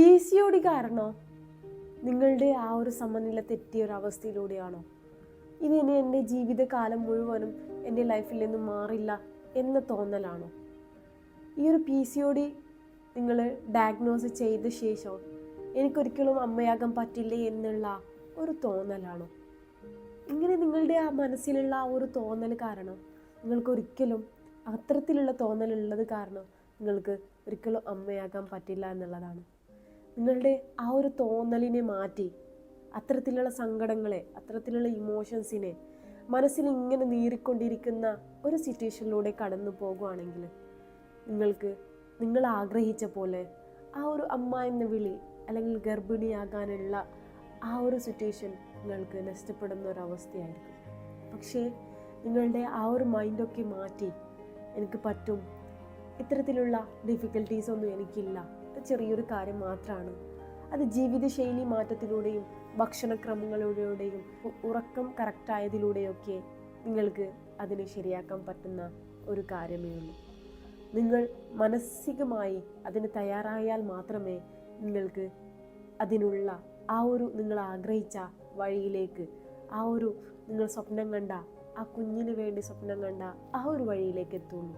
P C O D കാരണോ നിങ്ങളുടെ ആ ഒരു സമനില തെറ്റിയ ഒരു അവസ്ഥയിലൂടെയാണോ? ഇത് ഇനി എന്റെ ജീവിതകാലം മുഴുവനും എന്റെ ലൈഫിൽ നിന്നും മാറില്ല എന്ന തോന്നലാണോ? ഈ ഒരു പി സി ഒ ഡി നിങ്ങൾ ഡയഗ്നോസ് ചെയ്ത ശേഷം എനിക്കൊരിക്കലും അമ്മയാകാൻ പറ്റില്ല എന്നുള്ള ഒരു തോന്നലാണോ? ഇങ്ങനെ നിങ്ങളുടെ ആ മനസ്സിലുള്ള ആ ഒരു തോന്നൽ കാരണം നിങ്ങൾക്കൊരിക്കലും അത്തരത്തിലുള്ള തോന്നലുള്ളത് കാരണം നിങ്ങൾക്ക് ഒരിക്കലും അമ്മയാകാൻ പറ്റില്ല എന്നുള്ളതാണ്. നിങ്ങളുടെ ആ ഒരു തോന്നലിനെ മാറ്റി അത്തരത്തിലുള്ള സങ്കടങ്ങളെ അത്തരത്തിലുള്ള ഇമോഷൻസിനെ മനസ്സിൽ ഇങ്ങനെ നീറിക്കൊണ്ടിരിക്കുന്ന ഒരു സിറ്റുവേഷനിലൂടെ കടന്നു പോകുകയാണെങ്കിൽ നിങ്ങൾക്ക് നിങ്ങൾ ആഗ്രഹിച്ച പോലെ ആ ഒരു അമ്മ എന്ന വിളി അല്ലെങ്കിൽ ഗർഭിണിയാകാനുള്ള ആ ഒരു സിറ്റുവേഷൻ നിങ്ങൾക്ക് നഷ്ടപ്പെടുന്ന ഒരവസ്ഥയായിരിക്കും പക്ഷേ നിങ്ങളുടെ ആ ഒരു മൈൻഡൊക്കെ മാറ്റി എനിക്ക് പറ്റും. ഇത്തരത്തിലുള്ള ഡിഫിക്കൽട്ടീസ് ഒന്നും എനിക്കില്ല. ചെറിയൊരു കാര്യം മാത്രമാണ് അത് ജീവിതശൈലി മാറ്റത്തിലൂടെയും ഭക്ഷണക്രമങ്ങളിലൂടെയും ഉറക്കം കറക്റ്റായതിലൂടെയൊക്കെ നിങ്ങൾക്ക് അതിനെ ശരിയാക്കാൻ പറ്റുന്ന ഒരു കാര്യമേ ഉള്ളൂ. നിങ്ങൾ മാനസികമായി അതിന് തയ്യാറായാൽ മാത്രമേ നിങ്ങൾക്ക് അതിനുള്ള ആ ഒരു നിങ്ങൾ ആഗ്രഹിച്ച വഴിയിലേക്ക് ആ ഒരു നിങ്ങൾ സ്വപ്നം കണ്ട ആ കുഞ്ഞിന് വേണ്ടി സ്വപ്നം കണ്ട ആ ഒരു വഴിയിലേക്ക് എത്തുള്ളൂ.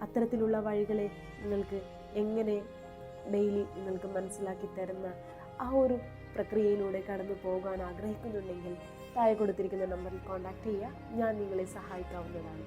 അത്തരത്തിലുള്ള വഴികളെ നിങ്ങൾക്ക് എങ്ങനെ ഡെയിലി നിങ്ങൾക്ക് മനസ്സിലാക്കി തരുന്ന ആ ഒരു പ്രക്രിയയിലൂടെ കടന്നു പോകാൻ ആഗ്രഹിക്കുന്നുണ്ടെങ്കിൽ താഴെ കൊടുത്തിരിക്കുന്ന നമ്പറിൽ കോൺടാക്റ്റ് ചെയ്യുക. ഞാൻ നിങ്ങളെ സഹായിക്കാവുന്നതാണ്.